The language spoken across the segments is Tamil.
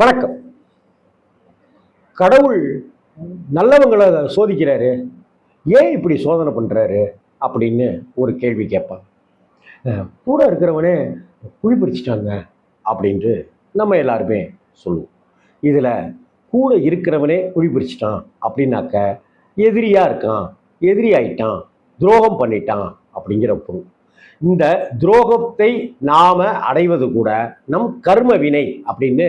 வணக்கம். கடவுள் நல்லவங்களை சோதிக்கிறாரு. ஏன் இப்படி சோதனை பண்ணுறாரு அப்படின்னு ஒரு கேள்வி கேட்பான். கூட இருக்கிறவனே குழி பறிச்சிட்டாங்க அப்படின்ட்டு நம்ம எல்லாருமே சொல்லுவோம். இதில் கூட இருக்கிறவனே குழி பறிச்சிட்டான் அப்படின்னாக்க எதிரியாக இருக்கான் எதிரி ஆயிட்டான் துரோகம் பண்ணிட்டான் அப்படிங்கிற பொருள். இந்த துரோகத்தை நாம அடைவது கூட நம் கர்ம வினை அப்படின்னு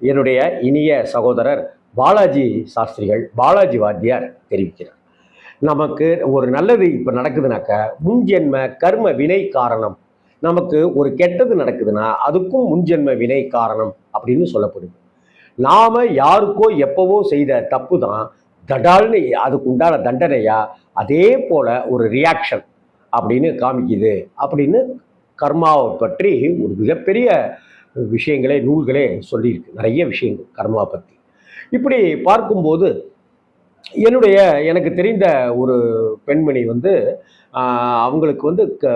என்னுடைய இனிய சகோதரர் பாலாஜி சாஸ்திரிகள் பாலாஜி வாத்தியார் தெரிவிக்கிறார். நமக்கு ஒரு நல்லது இப்போ நடக்குதுனாக்க முன்ஜென்ம கர்ம வினை காரணம். நமக்கு ஒரு கெட்டது நடக்குதுன்னா அதுக்கும் முன்ஜென்ம வினை காரணம் அப்படின்னு சொல்லப்படுது. நாம் யாருக்கோ எப்பவோ செய்த தப்பு தான் தடால்னு அதுக்கு உண்டான தண்டனையா அதே போல ஒரு ரியாக்ஷன் அப்படின்னு காமிக்குது அப்படின்னு கர்மாவை பற்றி ஒரு மிகப்பெரிய விஷயங்களே நூல்களே சொல்லியிருக்கு. நிறைய விஷயங்கள் கர்மா பற்றி இப்படி பார்க்கும்போது என்னுடைய எனக்கு தெரிந்த ஒரு பெண்மணி வந்து அவங்களுக்கு வந்து க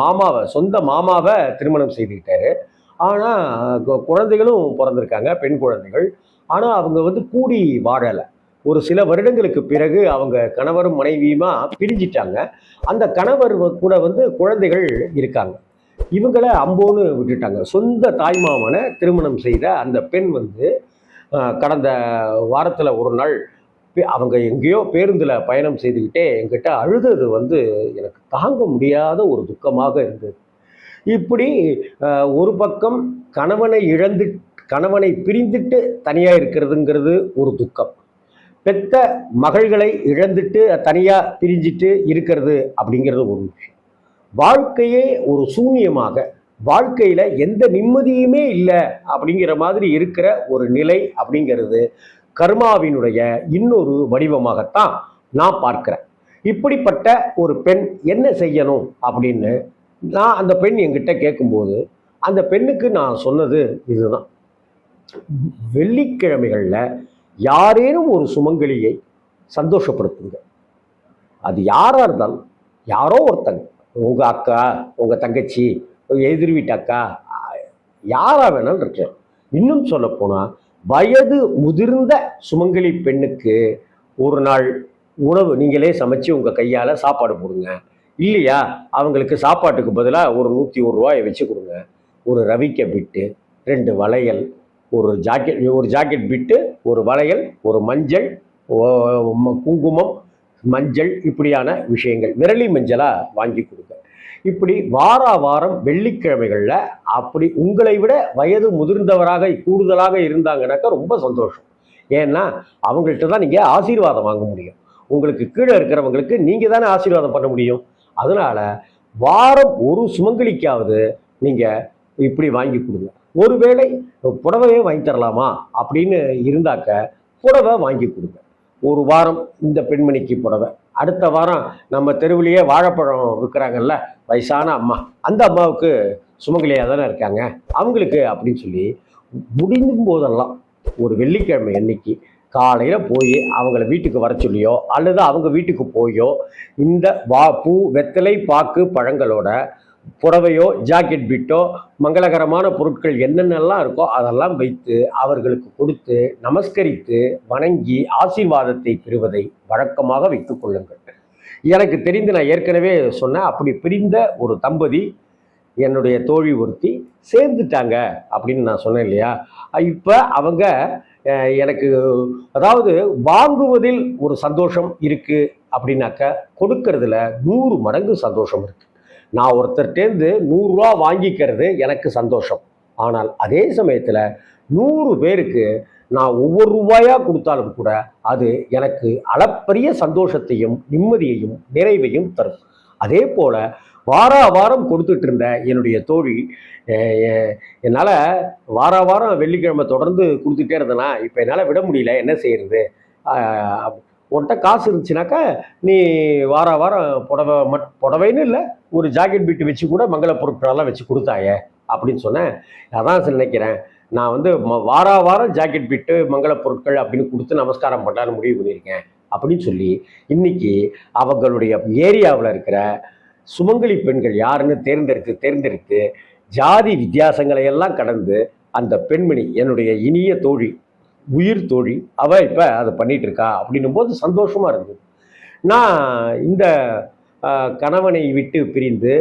மாமாவை சொந்த மாமாவை திருமணம் செய்துக்கிட்டாரு. ஆனால் குழந்தைகளும் பிறந்திருக்காங்க பெண் குழந்தைகள். ஆனால் அவங்க வந்து கூடி வாழலை. ஒரு சில வருடங்களுக்கு பிறகு அவங்க கணவரும் மனைவியுமா பிரிஞ்சிட்டாங்க. அந்த கணவர் கூட வந்து குழந்தைகள் இருக்காங்க. இவங்களை அம்போன்னு விட்டுட்டாங்க. சொந்த தாய்மாமனை திருமணம் செய்த அந்த பெண் வந்து கடந்த வாரத்தில் ஒரு நாள் அவங்க எங்கேயோ பேருந்தில் பயணம் செய்துக்கிட்டே என்கிட்ட அழுதது வந்து எனக்கு தாங்க முடியாத ஒரு துக்கமாக இருந்தது. இப்படி ஒரு பக்கம் கணவனை இழந்து கணவனை பிரிந்துட்டு தனியாக இருக்கிறதுங்கிறது ஒரு துக்கம். பெத்த மகள்களை இழந்துட்டு தனியாக பிரிஞ்சிட்டு இருக்கிறது அப்படிங்கிறது ஒரு விஷயம். வாழ்க்கையே ஒரு சூன்யமாக வாழ்க்கையில் எந்த நிம்மதியுமே இல்லை அப்படிங்கிற மாதிரி இருக்கிற ஒரு நிலை அப்படிங்கிறது கர்மாவினுடைய இன்னொரு வடிவமாகத்தான் நான் பார்க்கிறேன். இப்படிப்பட்ட ஒரு பெண் என்ன செய்யணும் அப்படின்னு நான் அந்த பெண் என்கிட்ட கேட்கும்போது அந்த பெண்ணுக்கு நான் சொன்னது இதுதான். வெள்ளிக்கிழமைகளில் யாரேனும் ஒரு சுமங்கலியை சந்தோஷப்படுத்துங்க. அது யாராக இருந்தாலும் யாரோ ஒருத்தங்க உங்கள் அக்கா உங்கள் தங்கச்சி எதிர் வீட்டு அக்கா யாராக வேணாலும் இருக்கேன் இன்னும் சொல்லப்போனால் வயது முதிர்ந்த சுமங்கலி பெண்ணுக்கு ஒரு நாள் உணவு நீங்களே சமைச்சு உங்கள் கையால் சாப்பாடு போடுங்க. இல்லையா? அவங்களுக்கு சாப்பாட்டுக்கு பதிலாக ஒரு நூற்றி ஒரு ரூபாயை வச்சு கொடுங்க. ஒரு ரவிக்க பிட்டு ரெண்டு வளையல் ஒரு ஜாக்கெட் ஒரு ஜாக்கெட் பிட்டு ஒரு வளையல் ஒரு மஞ்சள் குங்குமம் மஞ்சள் இப்படியான விஷயங்கள். விரலி மஞ்சளாக வாங்கி கொடுங்க. இப்படி வார வாரம் வெள்ளிக்கிழமைகளில் அப்படி உங்களை விட வயது முதிர்ந்தவராக கூடுதலாக இருந்தாங்கனாக்கா ரொம்ப சந்தோஷம். ஏன்னா அவங்கள்ட்ட தான் நீங்கள் ஆசீர்வாதம் வாங்க முடியும். உங்களுக்கு கீழே இருக்கிறவங்களுக்கு நீங்கள் தானே ஆசீர்வாதம் பண்ண முடியும். அதனால் வாரம் ஒரு சுமங்கலிக்காவது நீங்கள் இப்படி வாங்கி கொடுங்க. ஒருவேளை புடவையே வாங்கி தரலாமா அப்படின்னு இருந்தாக்க புடவை வாங்கி கொடுங்க. ஒரு வாரம் இந்த பெண்மணிக்கு புடவை. அடுத்த வாரம் நம்ம தெருவிலேயே வாழைப்பழம் விற்கிறாங்கல்ல வயசான அம்மா. அந்த அம்மாவுக்கு சுமங்கலியாக தானே இருக்காங்க. அவங்களுக்கு அப்படின்னு சொல்லி முடிஞ்சும் போதெல்லாம் ஒரு வெள்ளிக்கிழமை அன்னைக்கு காலையில் போய் அவங்கள வீட்டுக்கு வர சொல்லியோ அல்லது அவங்க வீட்டுக்கு போயோ இந்த வா பூ வெத்தலை பாக்கு பழங்களோட புடவையோ ஜாக்கெட் பிட்டோ மங்களகரமான பொருட்கள் என்னென்னலாம் இருக்கோ அதெல்லாம் வைத்து அவர்களுக்கு கொடுத்து நமஸ்கரித்து வணங்கி ஆசீர்வாதத்தை பெறுவதை வழக்கமாக வைத்து கொள்ளுங்கள். எனக்கு தெரிந்து நான் ஏற்கனவே சொன்னேன் அப்படி பிரிந்த ஒரு தம்பதி என்னுடைய தோழி ஒருத்தி சேர்ந்துட்டாங்க அப்படின்னு நான் சொன்னேன் இல்லையா? இப்போ அவங்க எனக்கு அதாவது வாங்குவதில் ஒரு சந்தோஷம் இருக்குது அப்படின்னாக்க கொடுக்கறதுல நூறு மடங்கு சந்தோஷம் இருக்குது நான் ஒருத்தர்கிட்டேருந்து நூறுரூவா வாங்கிக்கிறது எனக்கு சந்தோஷம். ஆனால் அதே சமயத்தில் நூறு பேருக்கு நான் ஒவ்வொரு ரூபாயாக கொடுத்தாலும் கூட அது எனக்கு அளப்பரிய சந்தோஷத்தையும் நிம்மதியையும் நிறைவையும் தரும். அதே போல் வார வாரம் கொடுத்துட்டு இருந்த என்னுடைய தோழி என்னால் வார வாரம் வெள்ளிக்கிழமை தொடர்ந்து கொடுத்துட்டே இருந்தேனா இப்போ என்னால் விட முடியல என்ன செய்கிறது உன்கிட்ட காசு இருந்துச்சுனாக்கா நீ வார வாரம் புடவை மட் புடவைன்னு இல்லை ஒரு ஜாக்கெட் பீட்டு வச்சு கூட மங்கள பொருட்களெல்லாம் வச்சு கொடுத்தாயே அப்படின்னு சொன்னேன். அதான் சார் நினைக்கிறேன். நான் வந்து ம- வாரம் ஜாக்கெட் பிட்டு மங்கள பொருட்கள் அப்படின்னு கொடுத்து நமஸ்காரம் பண்ணலான்னு முடிவு பண்ணியிருக்கேன் அப்படின்னு சொல்லி இன்னைக்கு அவங்களுடைய ஏரியாவில் இருக்கிற சுமங்கலி பெண்கள் யாருன்னு தேர்ந்தெடுத்து தேர்ந்தெடுத்து ஜாதி வித்தியாசங்களை எல்லாம் கடந்து அந்த பெண்மணி என்னுடைய இனிய தோழி உயிர் தோழி அவள் இப்போ அதை பண்ணிகிட்ருக்கா இருக்கா அப்படின்னும் போது சந்தோஷமாக இருந்தது. நான் இந்த கணவனை விட்டு பிரிந்து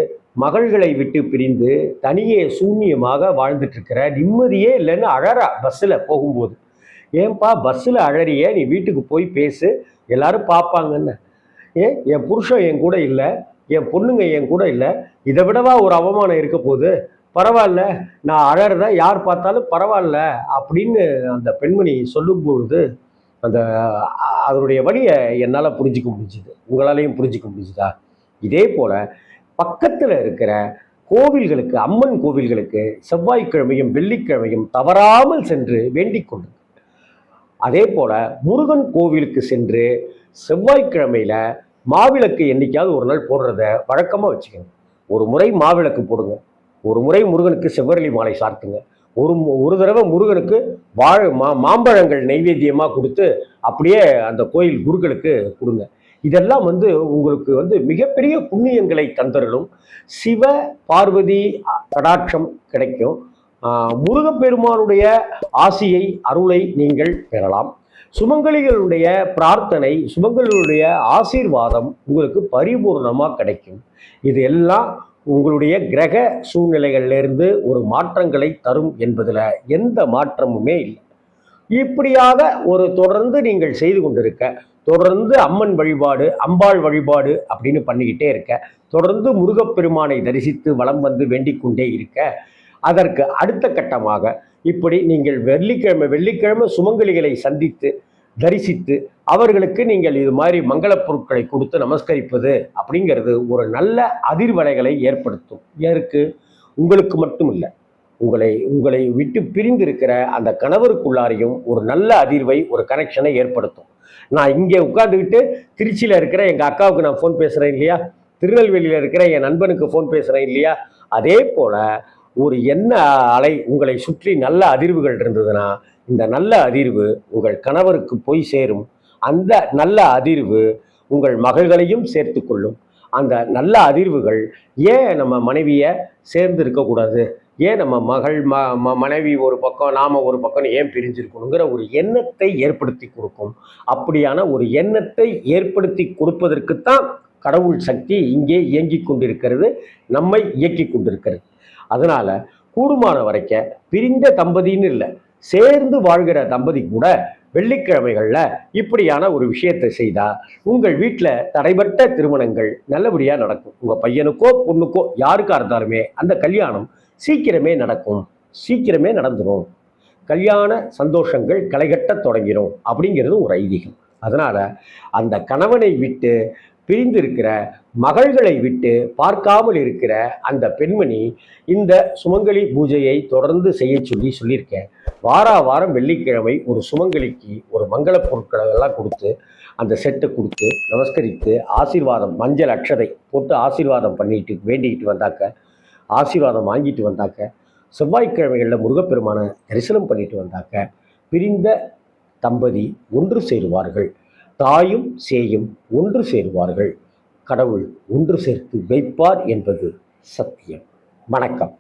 மகள்களை விட்டு பிரிந்து தனியே சூன்யமாக வாழ்ந்துட்டுருக்கிற நிம்மதியே இல்லைன்னு அழறா பஸ்ஸில் போகும்போது. ஏன்பா பஸ்ஸில் அழறிய நீ வீட்டுக்கு போய் பேசு எல்லாரும் பார்ப்பாங்கன்னு ஏன் என் புருஷன் என் கூட இல்லை என் பொண்ணுங்க என் கூட இல்லை இதை விடவா ஒரு அவமானம் இருக்க போகுது? பரவாயில்ல நான் அழறத யார் பார்த்தாலும் பரவாயில்ல அப்படின்னு அந்த பெண்மணி சொல்லும் பொழுது அந்த அதனுடைய வழியை என்னால் புரிஞ்சிக்க முடிஞ்சுது. உங்களாலையும் புரிஞ்சிக்க முடிஞ்சுதா? இதே போல் பக்கத்தில் இருக்கிற கோவில்களுக்கு அம்மன் கோவில்களுக்கு செவ்வாய்க்கிழமையும் வெள்ளிக்கிழமையும் தவறாமல் சென்று வேண்டிக் கொள்ளுங்கள். அதே போல் முருகன் கோவிலுக்கு சென்று செவ்வாய்க்கிழமையில மாவிளக்கு என்றைக்காவது ஒரு நாள் போடுறத வழக்கமாக வச்சுக்கணும் ஒரு முறை மாவிளக்கு போடுங்க. ஒரு முறை முருகனுக்கு செவ்வரளி மாலை சார்த்துங்க. ஒரு மு- ஒரு தடவை முருகனுக்கு வாழை மா மாம்பழங்கள் நைவேத்தியமாக கொடுத்து அப்படியே அந்த கோயில் குருக்களுக்கு கொடுங்க. இதெல்லாம் வந்து உங்களுக்கு வந்து மிகப்பெரிய புண்ணியங்களை தந்தரலும் சிவ பார்வதி கடாட்சம் கிடைக்கும். முருகப்பெருமானுடைய ஆசியை அருளை நீங்கள் பெறலாம். சுமங்கலிகளுடைய பிரார்த்தனை சுமங்கலிகளுடைய ஆசீர்வாதம் உங்களுக்கு பரிபூர்ணமாக கிடைக்கும். இது எல்லாம் உங்களுடைய கிரக சூழ்நிலைகளிலிருந்து ஒரு மாற்றங்களை தரும் என்பதில் எந்த மாற்றமுமே இல்லை. இப்படியாக ஒரு தொடர்ந்து நீங்கள் செய்து கொண்டிருக்க தொடர்ந்து அம்மன் வழிபாடு அம்பாள் வழிபாடு அப்படின்னு பண்ணிக்கிட்டே இருக்க தொடர்ந்து முருகப்பெருமானை தரிசித்து வலம் வந்து வேண்டிக் கொண்டே இருக்க அதற்கு அடுத்த கட்டமாக இப்படி நீங்கள் வெள்ளிக்கிழமை வெள்ளிக்கிழமை சுமங்கலிகளை சந்தித்து தரிசித்து அவர்களுக்கு நீங்கள் இது மாதிரி மங்களப் பொருட்களை கொடுத்து நமஸ்கரிப்பது அப்படிங்கிறது ஒரு நல்ல அதிர்வலைகளை ஏற்படுத்தும். யாருக்கு? உங்களுக்கு மட்டும் இல்லை உங்களை உங்களை விட்டு பிரிந்திருக்கிற அந்த கணவருக்குள்ளாரையும் ஒரு நல்ல அதிர்வை ஒரு கனெக்ஷனை ஏற்படுத்தும். நான் இங்கே உட்காந்துக்கிட்டு திருச்சியில் இருக்கிற எங்கள் அக்காவுக்கு நான் ஃபோன் பேசுகிறேன் இல்லையா? திருநெல்வேலியில் இருக்கிற என் நண்பனுக்கு ஃபோன் பேசுகிறேன் இல்லையா? அதே போல் ஒரு என்ன அலை உங்களை சுற்றி நல்ல அதிர்வுகள் இருந்ததுன்னா இந்த நல்ல அதிர்வு உங்கள் கணவருக்கு போய் சேரும். அந்த நல்ல அதிர்வு உங்கள் மகள்களையும் சேர்த்து கொள்ளும். அந்த நல்ல அதிர்வுகள் ஏன் நம்ம மனைவியை சேர்ந்து இருக்கக்கூடாது ஏன் நம்ம மகள் ம ம- மனைவி ஒரு பக்கம் நாம் ஒரு பக்கம் ஏன் பிரிஞ்சிருக்கணுங்கிற ஒரு எண்ணத்தை ஏற்படுத்தி கொடுக்கும். அப்படியான ஒரு எண்ணத்தை ஏற்படுத்தி கொடுப்பதற்குத்தான் கடவுள் சக்தி இங்கே இயங்கிக் கொண்டிருக்கிறது நம்மை இயக்கி கொண்டிருக்கிறது. அதனால் கூடுமான வரைக்க பிரிந்த தம்பதின்னு இல்லை. சேர்ந்து வாழ்கிற தம்பதி கூட வெள்ளிக்கிழமைகளில் இப்படியான ஒரு விஷயத்தை செய்தால் உங்கள் வீட்டில் தடைபட்ட திருமணங்கள் நல்லபடியாக நடக்கும். உங்கள் பையனுக்கோ பொண்ணுக்கோ யாருக்காக இருந்தாலுமே அந்த கல்யாணம் சீக்கிரமே நடக்கும். சீக்கிரமே நடந்துடும் கல்யாண சந்தோஷங்கள் களைகட்ட தொடங்கிடும் அப்படிங்கிறது ஒரு ஐதீகம். அதனால் அந்த கணவனை விட்டு பிரிந்திருக்கிற மகள்களை விட்டு பார்க்காமல் இருக்கிற அந்த பெண்மணி இந்த சுமங்கலி பூஜையை தொடர்ந்து செய்ய சொல்லி சொல்லியிருக்கேன். வாரா வாரம் வெள்ளிக்கிழமை ஒரு சுமங்கலிக்கு ஒரு மங்களப் பொருட்களை எல்லாம் கொடுத்து அந்த செட்டை கொடுத்து நமஸ்கரித்து ஆசீர்வாதம் மஞ்சள் அக்ஷதை போட்டு ஆசீர்வாதம் பண்ணிட்டு வேண்டிக்கிட்டு வந்தாக்க ஆசீர்வாதம் வாங்கிட்டு வந்தாக்க செவ்வாய்க்கிழமைகளில் முருகப்பெருமானை தரிசனம் பண்ணிட்டு வந்தாக்க பிரிந்த தம்பதி ஒன்று சேருவார்கள். தாயும் சேயும் ஒன்று சேருவார்கள். கடவுள் ஒன்று சேர்த்து வைப்பார் என்பது சத்தியம். வணக்கம்.